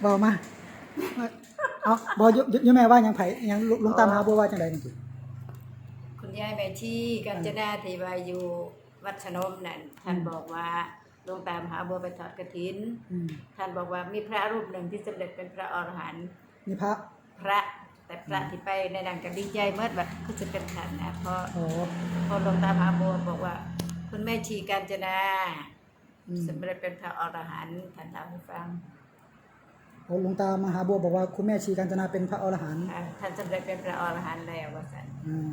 เว้ามา เอาบ่ยยยแม่ว่าหยังไผหยังหลวงตามหาบัวว่าจังไดนี่คุณยายแม่ชีกัญจนาที่ว่าอยู่วัดชนมนั่นท่านบอกว่าหลวงตามหาบัวไปทอดกฐิน อืมท่านบอกว่ามีพระรูปหนึ่งที่สำเร็จเป็นพระอรหันต์นี่พระพระ แต่พระที่ไปในนั้นก็ดีใจเมื่อแบบคือจะเป็นท่านนะเพราะโอ้พอหลวงตามหาบัวบอกว่า คุณแม่ชีกัญจนาอืม สำเร็จเป็นพระอรหันต์ท่านเล่าให้ฟังโอ้ หลวงตามหาบัวบอกว่าคุณแม่ชีกัญจนาเป็นพระอรหันต์อ่าท่านสำเร็จเป็นพระอรหันต์แล้วว่าสันอืม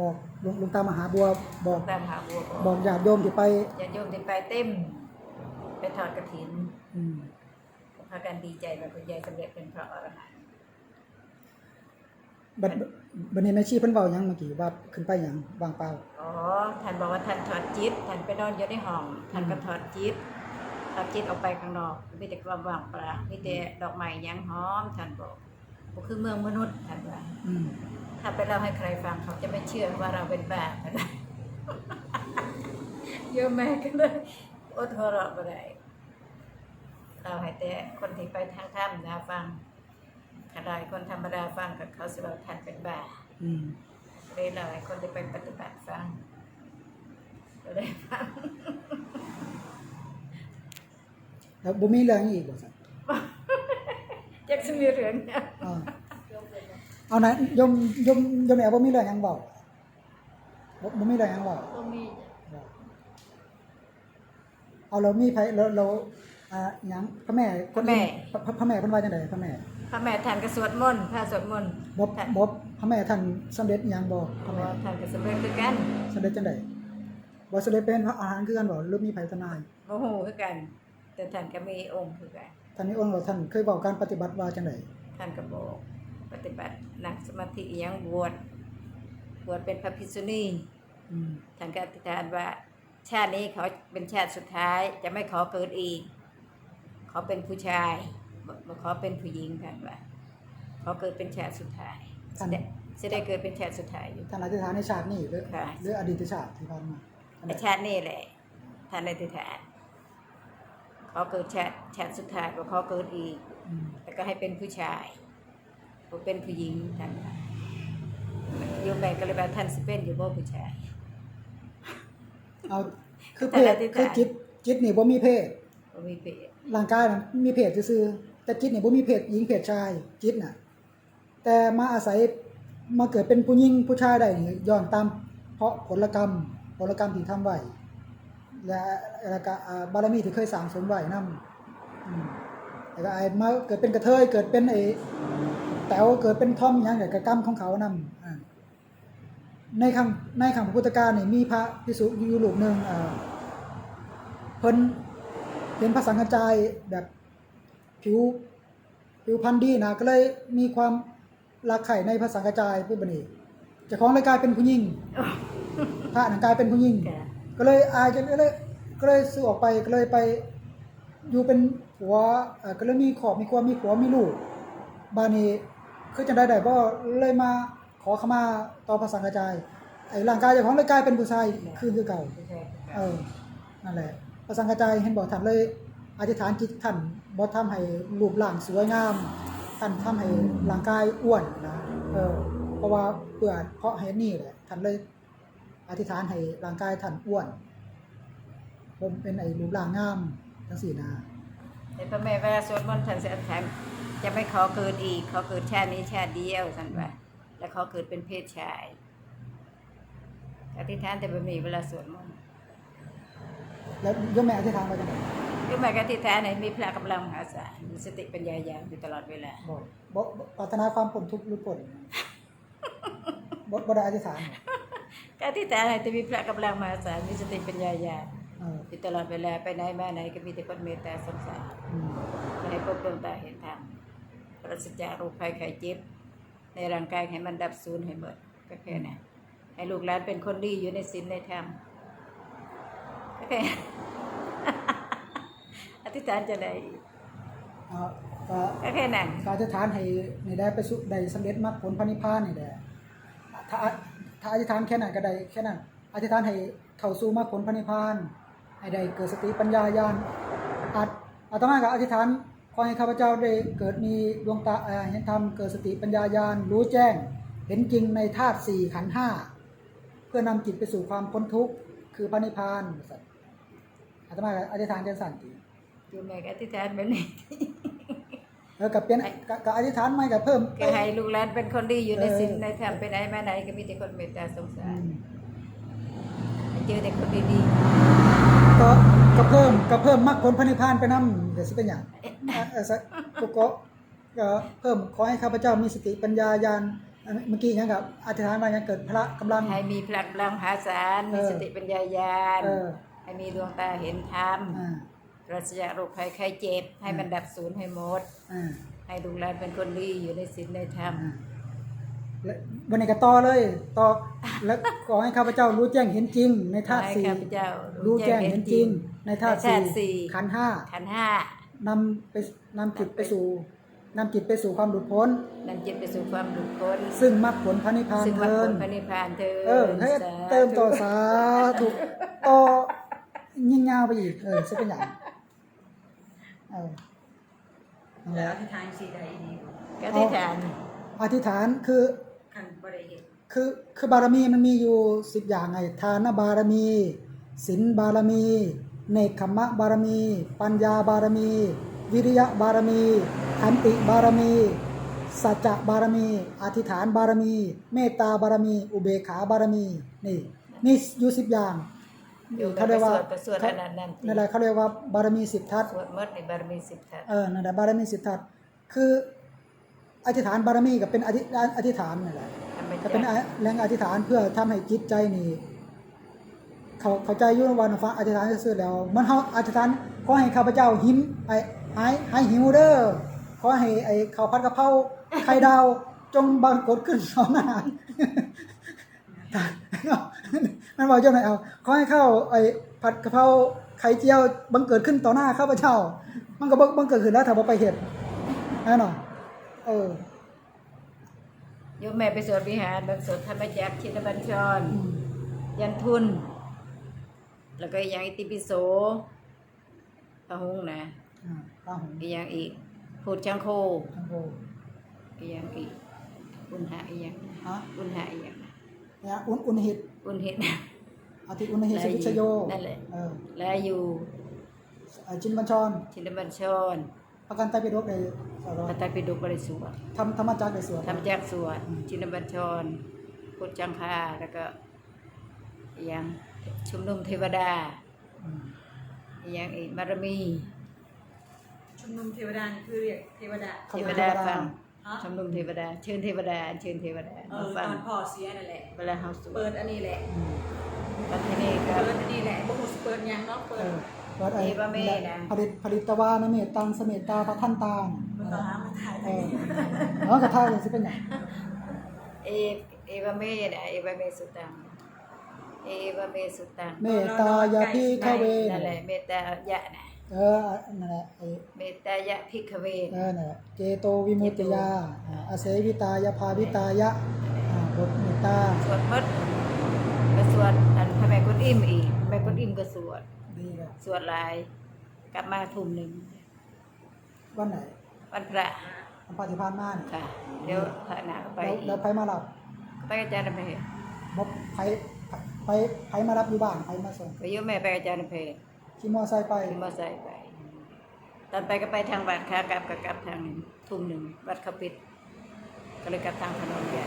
บอกหลวงหลวงตามหาบัวบหลอวกงตามหาบัวบอกบอกญาติโยมที่ไปญาติโยมที่ไปเต็ม ไปทอดกฐินอืมพากันดีใจว่าคุณยายสำเร็จเป็นพระอรหันต์บัดบัดนี้แม่ชีเพิ่นเว้าหยังเมื่อกี้ว่าขึ้นไปหยังวางเปล่า อ๋อท่านบอกว่าท่านถอดจิตท่านไปนอนอยู่ในห้องท่านก็ถอดจิต ถอดจิตออกไปข้างนอกมีแต่ความว่างเปล่ามีแต่ดอกไม้หยังหอมท่านบอกบ่คือเมืองมนุษย์ท่านว่าอืมถ้าไปเล่าให้ใครฟังเขาจะไม่เชื่อว่าเราเป็นบ้าก็ได้เยอะแม่ก็เลยอดหัวเราะบ่ได้เราให้แต่คนที่ไปทางถ้ำนะฟังขนาดคนธรรมดาฟังกับเขาสิว่าท่านเป็นบ้าอืมเลยเราให้คนที่ไปปฏิบัติฟังก็เลยฟัง แล้วบ่มีเรื่องอีกบ่ซั่นจักสิมีเรื่องเนี่ยอ่าเอานะโยมโยมโยมแม่บ่มีเรื่องหยังเว้าบ่บ่มีเรื่องหยังเว้าก็มีเอาเรามีไผเราเราอ่าหยังพระแม่คนอื่นพระพระพระแม่เพิ่นว่าจังไดพระแม่พระแม่ท่านก็สวดมนต์พระสวดมนต์บ่ท่านบ่พระแม่ท่านสำเร็จหยังบ่พระแม่ท่านก็สำเร็จคือกันสำเร็จจังไดบ่สำเร็จเป็นพระอาหารคือกันบ่หรือมีไผทนายโมโหคือกัน แต่ท่านก็มีองค์คือกันท่านนี้องค์ว่าท่านเคยบอกการปฏิบัติว่าจังไดท่านก็บอกปฏิบัตินั่งสมาธิอิหยังบวชบวชเป็นพระภิกษุณีอืมท่านก็อธิษฐานว่า ชาตินี้เขาเป็นชาติสุดท้ายจะไม่ขอเกิดอีก ขอเป็นผู้ชายบ่บ่ขอเป็นผู้หญิงท่านว่าขอเกิดเป็นชาติสุดท้ายจะได้จะได้เกิดเป็นชาติสุดท้ายอยู่ ท่านอธิษฐานในชาตินี้หรือค่ะ หรืออดีตชาติที่ผ่านมาอันใดแต่ชาตินี้แหละท่านอธิษฐานข อเกิดชาติชาติสุดท้ายก็ขอเกิดอีกอืมแล้วก็ให้เป็นผู้ชายบ่เป็นผู้หญิงท่านว่าโยมแม่ก็เลยว่าท่านสิเป็นอยู่บ่ผู้ชายเอาคือเพแต่ศละอธิษฐานคือจิตจิตนี่บ่มีเพศบ่มีเพศร่างกายน่ะมีเพศซื่อๆแต่จิตนี่บ่มีเพศหญิงเพศชายจิตน่ะ แต่มาอาศัยมาเกิดเป็นผู้หญิงผู้ชายได้นี่ย้อนตามเพราะผลกรรมผลกรรมที่ทำไว้ และแล้วก็อ่าบารมีที่เคยสร้างสมไว้นำอืมแล้วก็ไอ้มาเกิดเป็นกระเทยเกิดเป็นไอ้แต๋วเกิดเป็นทอมหยังก็กรรมของเขานำอ่าในคำในคำพุทธกาลนี่มีพระภิกษุอยู่รูปหนึงอ่าเพิ่นเป็นพระสังฆจายแบบผิวผิวพันธุ์ดีนะก็เลยมีความรักใคร่ในพระสังฆจายผู้บัดนี้เจ้าของเลยกลายเป็นผู้หญิงพระนั่นกลายเป็นผู้หญิงแก็เลยอายก็เลยก็เลยซื้อออกไปก็เลยไปอยู่เป็นผัวก็เลยมีขอบมีครัวมีผัวมีลูกบานี้คือจังได้ได้บ่เลยมาขอขมาต่อพระสังฆจายไอ้ร่างกายเจ้าของเลยกลายเป็นผู้ชายคือคือเก่าผู้ชายคือเอกันอนั่นแหละพระสังฆจายเห็นบอกท่านเลยอธิษฐานจิตท่านบ่ทำให้รูปร่างสวยงามท่านทำให้ร่างกายอ้วนนะเออเพราะว่าเพื่อเพราะเหตุนี้แหละท่านเลย อธิษฐานให้ร่างกายท่านอ้วนผมเป็นไอ้รูปร่างงามจังซี่นะแต่พระแม่เวลาสวดมนต์ท่านจะอธิษฐานจะไม่ขอเกิดอีกขอเกิดชาตินี้ชาติเดียวท่านว่าแล้วขอเกิดเป็นเพศชายอธิษฐานแต่บะหมี่เวลาสวดมนต์แล้วโยมแม่อธิษฐานว่าจังได๋ก็หมายก็อธิษฐานให้มีพละกำลังมหาศาลมีสติปัญญายาวอยู่ตลอดเวลาบ่บ่บ่ปรารถนาความพ้นทุกข์หรือพ้นบ่บ่ได้อธิษฐานบ่ ก็อธิษฐานให้แต่มีพละกำลังมหาศาลมีสติปัญญายาวเอออยู่ตลอดเวลาไปไหนมาไหนก็มีแต่คนเมตตาสงสารอืมไม่ให้พบดวงตาเห็นธรรมปราศจากโรคภัยไข้เจ็บ ในร่างกายให้มันดับสูญให้หมดก็แค่นั้นให้ลูกหลานเป็นคนดีอยู่ในศีลในธรรมก็แค่อธิษฐานจะได้เอาก็ก็แค่นั้นก็อธิษฐานให้ในได้ไปสู่ได้สำเร็จมรรคผลพระนิพพานนี่แหละถ้า ถ้าอธิษฐานแค่นั้นก็ได้แค่นั้นอธิษฐานให้เข้าสู่มรรคผลพระนิพพานให้ได้เกิดสติปัญญาญาณอาจอาตมาก็อธิษฐานขอให้ข้าพเจ้าได้เกิดมีดวงตาเห็นธรรมเกิดสติปัญญาญาณรู้แจ้ง เห็นจริงในธาตุสี่ขันห้าเพื่อนำจิตไปสู่ความพ้นทุกข์คือพระนิพพานอาตมาก็อธิษฐานเจังสันติอยู่แม่ก็อธิษฐานแบบนี้ แล้วกับเป็นกับกับอธิษฐานใหม่กับเพิ่มก็ให้ลูกหลานเป็นคนดีอยู่ในเออศีลในธรรมไปไหนมาไหนก็มีแต่คนเมตตาสงอืสารมให้เจอแต่คนดีก็ก็เพิ่มก็เพิ่มมรรคผลพระนิพพานไปนำเดี๋ยวสิเป็นอย่างเอ่อเอ่อสักก็ก็ก็เพิ่มขอให้ข้าพเจ้ามีสติปัญญาญาณอันเมื่อกี้อย่างกับอธิษฐานมายังเกิดพระกำลัง ๆให้มีพลังพลังมหาศาลมีเออสติปัญญาญาณเออ ให้มีดวงตาเห็นธรรม อ่า ปราศจากโรคภัยไข้เจ็บ ให้มันดับสูญให้หมด อ่าให้ลูกหลานเป็นคนดีอยู่ในศีลในธรรม อ่าและวันนี้ก็ต่อเลยต่อแล้วขอให้ข้าพเจ้ารู้แจ้งเห็นจริง ในธาตุให้สี่ข้าพเจ้ารู้แจ้งเห็นจริง ในธาตุในธาตุสี่ สี่ขันธ์ห้าขันธ์ห้านำไปนำจิตไปสู่นำจิตไปสู่ความหลุดพ้น นำจิตไปสู่ความหลุดพ้นซึ่งมรรคผลพระนิพพานซึ่งมรรคเทิผนลพระนิพพานเถิดเออให้สาธุเติมต่อสาธุต่อยิ่งยาวไปอีกเออสักอย่าง เออนั่นแหแล้วละอธิษฐานสีใดดีกว่าก็ที่ฐานอธิษฐานคือคันบ่ได้เห็นคือคือบารมีมันมีอยู่สิบอย่างไงทานบารมีศีลบารมี เนคขมมะบารมี ปัญญาบารมี วิริยะบารมีขันติบารมีสัจจะบารมี อธิษฐานบารมี เมตตาบารมี อุเบกขาบารมีนี่นี่อยู่สิบอย่าง อยู่เขาเรียกว่าไปสวดไปสวดอันนั้นนั่นนั่นแหละเขาเรียกว่าบารมีสิบทัศสวดมดในบารมีสิบทัศน์เออนั่นแหละบารมีสิบทัศคืออธิษฐานบารมีกับเป็นอธิอธิษฐานนั่นแหละทำไปก็เป็นแรงอธิษฐานเพื่อทำให้จิตใจนี่เขาเข้าใจอยุ่วันฟ้าอธิษฐานซื่อๆแล้ว มันเฮาอธิษฐานขอให้ข้าพเจ้าหิมไอ้หายหายหิวเด้อขอให้ไอ้ข้าวผัดกะเพราไข่ดาวจงบังกดขึ้นสองหน้า มันบอกเจ้าไหนเอาขอให้ข้าวไอ้ผัดกะเพราไข่เจียวบังเกิดขึ้นต่อหน้าข้าพเจ้า มันก็บังบังเกิดขึ้นแล้วถ้าบ่ไปเห็ดแน่นอนเออโยมแม่ไปสวดวิหารบางสวดธรรมจักรชินบัญชรอืมยันทุน แล้วก็อีกอย่างอิติปิโสพระหงส์นะอ่าตาหงอีกอย่างอีกพูดจังโคทั้งโบอีกอย่างอีกอุณหะอีกอย่างฮะอุณหะอีกอย่างเนี่ยอุณอุณหิตอุณหิตอาทิตย์อุณหิตสวิชโยนั่นแหละเออและอยู่ไอ้จินบัญชรชินบัญชรประกันไตรปิฎกในสารพระไตรปิฎกบริสุทธิ์ทำธรรมจักรในสวนธรรมจักรสวดชินบัญชรพุทธจังคาแล้วก็อีกอย่างชุมนุมเทวดาอืมอีกอย่างอีกบารมี ชุมนุมเทวดานี่คือเรียกเทวดาเทวดาฟังฮะ ชุมนุมเทวดา เชิญเทวดา เชิญเทวดาเอมาอฟัตงอนพ่อเสียนั่นแหละ เวลาเฮาสวเปิดดอันนี้แหละ อืมวันที่นี่ก็ เปิดอันนี้แหละบ่ฮู้สิเปิดหยังเนาะเปิเอดอวัดไอ้เอวเมนะผลิตผลิตวานเมตตังสเมตตาพระท่านตาลบ่ต้องหามาถ่ายเออเนาะกระทายเลยสิเป็นหยังเอเอวเมนะเอวเมสุตัง เอวเมสุตังเมตตายาพิฆเวนั่นแหละเมตตายะนะ เออนั่นแหละไอ้เมตตายะพิกเวเออนั่นแหละเจโตวิมุตติยาอ่าอาเสวิตายาภาวิตายะอ่าบทเมตตาสวดมดก็สวดอันทำไมคนอิ่มอีกทำไมคนอิ่มก็สวดดีเลยสวดหลายกลับมาทุ่มหนึ่งวันไหนวันพระวันปฏิพานมาเนี่ยค่ะเดี๋ยวพระนาไปแล้วอีกแล้วไผมารับไปอาจารย์เพชรบ่ไผไผไผมารับอยู่บ้านไผมาส่งไปอยุ่แม่ไปอาจารย์เพชร ขี่มอไซค์ไปขี่มอไซค์ไป ตอนไปก็ไปทางวัดขากลับก็กลับทางทุ่มหนึ่งวัดเขาปิด ก็เลยกลับทางถนนใหญ่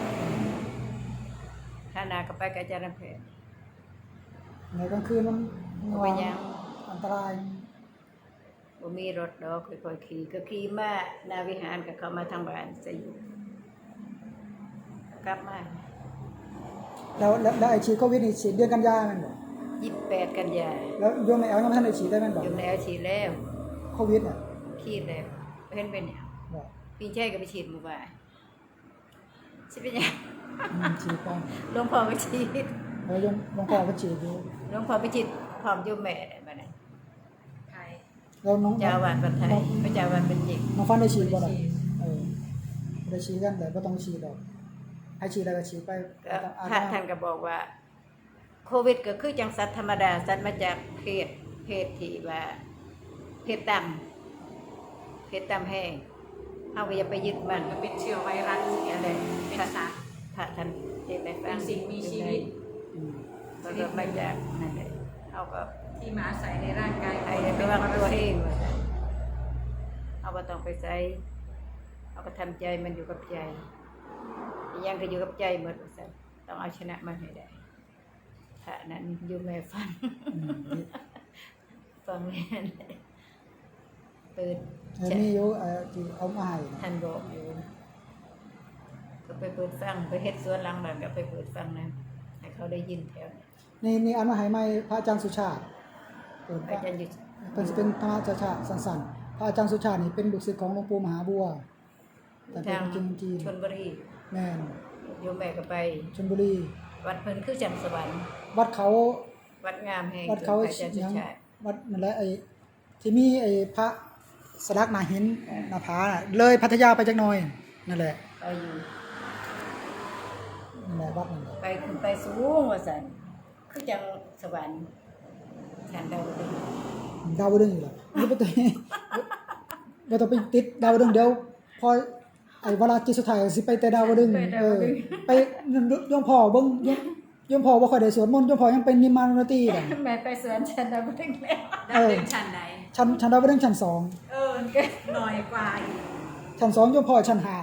ถ้านาก็ไปกับอาจารย์เพชรในกลางคืนมันเอาไปยังอันตรายบ่มีรถดอกค่อยๆขี่ก็ขี่มาหนาวิหารก็เข้ามาทางบ้านจะอยู่กลับมาแล้วแล้วแล้วไอฉีดโควิดนี่ฉีดเดือนกันยายนแมันบอก ยี่สิบแปดกันยาแล้วโยมในแอลยังไม่ทันได้ฉีดได้แมันบอกอยู่ในอาชีพแล้วโควิดเนี่ยขีดแล้วเห็นเป็นหยังบอกพี่ชายก็ไปฉีดหมู่บ้านสิเป็นหยังอืมฉีดไปหลวงพ่อก็ฉีดแล้วโยมหลวงพ่อก็ฉีดอยู่หลวงพ่อไปฉีดพร้อมโยมแม่ได้มานั้นถ่ายแล้วน้องเจ้าอาวาดปัทไทยพระเจ้าอาวาดเป็นหญิงน้องฟันได้ฉีดบ่ล่ะเออได้ฉีดกันแต่ก็ต้องฉีดดอกให้ฉีดแล้วก็ฉีดไปก็อาพระท่านก็บอกว่า โควิดก็คือจังสัตว์ธรรมดา สัตว์มาจากเพศเพศที่ว่าเพศต่ำเพชรตามแห้งเฮาก็อย่าไปยึดมันมันเป็นเชื้อไวรัสสิ่งอะไรเป็นสารพระท่านเทศน์ให้ฟัเป็งนสิ่งมีชีวิตอืมแล้วก็มาจากนั่นแหละเฮาก็ที่มาอาศัยในร่างกายให้ระวังตัวเองว่าซั่นเอาบ่ต้องไปใส่เอาก็ทำใจมันอยู่กับใจอีกอยังก็อยู่กับใจหมดว่าซั่นต้องเอาชนะมันให้ได้พระนั้นอยู่แม่ฟังอืมฟังแม่นเปิดเออมีอยู่เอ่อที่เอามาให้นะท่านบอกอยู่ก็ไปเปิดฟังไปเฮ็ดสวนหลังบ้านก็ไปเปิดฟังนะให้เขาได้ยินแถวนี้นี่นี่อันมาให้ใหม่พระอาจารย์สุชาติเปิดอาจารย์อยู่เพิ่นสิเป็นธรรมชาติสั้นๆพระอาจารย์สุชาตินี่เป็นลูกศิษย์ของหลวงปู่มหาบัวแต่เป็นทางคนจีนจีนชนบุรีแม่นโยมแม่ก็ไปชลบุรี วัดเพิ่นคือจันทร์สวรรค์ วัดเขา วัดงามแห่งวัดเขาอาจารย์สุหยังชาติ วัดนั่นแหละไอ้ที่มีไอ้พระสลักหน้าหินหน้าผาน่ะเลยพัทยาไปจักหน่อยนั่นแหละไปอยู่นั่นแหละวัดนั่นแหละไปขึ้นไปสูงว่าซั่นคือจังสวรรค์ฉันดาวดึงดาวดึงอยู่แล้วนี่บ่ต้อง บ่ต้องไปติดดาวดึงเดี๋ยวพอ ไอ้เวลาจิตสุดท้ายสิไปแต่ดาวดึงเออไปโยมพ่อเบิ่งโยมโยมพ่อบ่ค่อยได้สวดมนต์โยมพ่อยังเป็นนิมมานนตรีน่ะแม่ไปสวนฉันดาวดึงแล้วดาวดึงชั้นไหนชั้นชั้นดาวดึงชั้นสองเออหน่อยกว่าอีกชั้นสองโยมพ่อชั้นห้า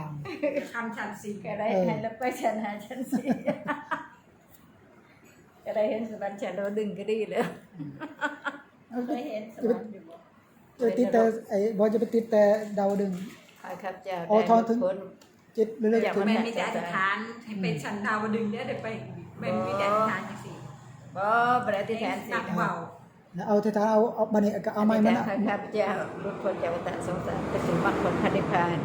คำชั้นสี่ก็ได้เออให้แล้วไปฉันหาฉันสิก็ได้เห็นสวรรค์ฉันดาวดึงก็ดีเลยได้เห็นสวรรค์อยู่บ่จะติดแต่ไอ้บ่จะไปติดแต่ดาวดึง ข้าครับเจ้าอ๋อได้ทอดถึงคนจิตเรื่อยอยากๆถึง แม่มีแต่อธิษฐานให้เป็นชั้นดาวดึงเนี่ยเดี๋ยวไปแม่มีแต่อธิษฐานจังสี่บ่บ่ได้ที่แทนสินักเบานะเอาเทาเอาเอาบัดนี้ก็เอาไม้มันข้าน่ะครับเจ้าลุพ้นจากวัฏสงสารไปสู่มรรคผลพระนิพพาน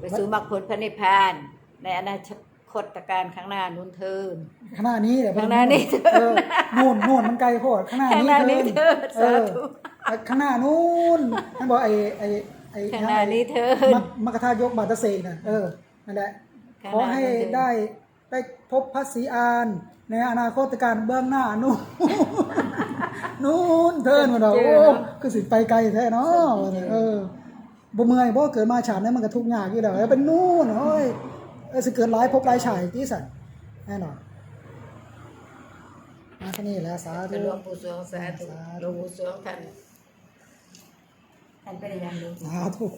ไปสู่มรรคผลพระนิพพาน ในอนาคตการข้างหน้านู้นเทิน ข้างหน้านี้เดี๋ยวข้างหน้านี้เออนู่นนู่นมันไกลโพดข้างหน้าข้างหน้านี้นี้เถิดเอสาอธุข้างหน้านู้นท่านบอกไอ้ไอ้ไอ้ ข้างหน้านี้เถิดมักมักกะทายกบาตเสกน่ะเออนั่นแหละข้างขอน้าให้นู้นเถิได้ได้พบพระศรีอานในอนาคตการเบื้องหน้านู่นนู่นเทินมาดอกโอ้คือสิไปไกลแท้เนาะเออบ่เมื่อยบ่เกิดมาฉานนั้นมันก็ทุกข์ยากอยู่แล้วแล้วเป็นนู่นโอ้ยเออสิเกิดหลายภพหลายชายที่สัตว์แน่นอนมาที่นี่แหล้วสาธุหลวงปู่สวงสาธุหลวงปู่สวงท่าน ท่